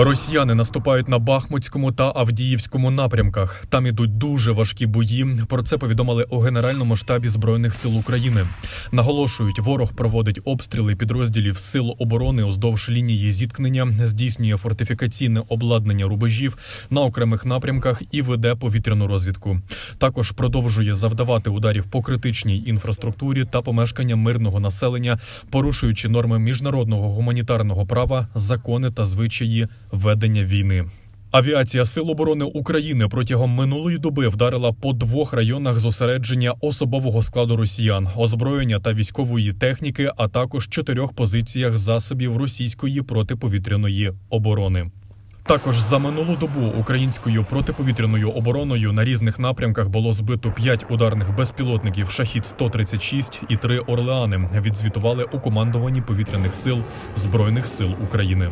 Росіяни наступають на Бахмутському та Авдіївському напрямках. Там ідуть дуже важкі бої. Про це повідомили у Генеральному штабі збройних сил України. Наголошують, ворог проводить обстріли підрозділів сил оборони уздовж лінії зіткнення, здійснює фортифікаційне обладнання рубежів на окремих напрямках і веде повітряну розвідку. Також продовжує завдавати ударів по критичній інфраструктурі та помешкання мирного населення, порушуючи норми міжнародного гуманітарного права, закони та звичаї ведення війни. Авіація Сил оборони України протягом минулої доби вдарила по двох районах зосередження особового складу росіян, озброєння та військової техніки, а також чотирьох позиціях засобів російської протиповітряної оборони. Також за минулу добу українською протиповітряною обороною на різних напрямках було збито 5 ударних безпілотників Шахід 136 і 3 Орлеани. Відзвітували у командуванні повітряних сил збройних сил України.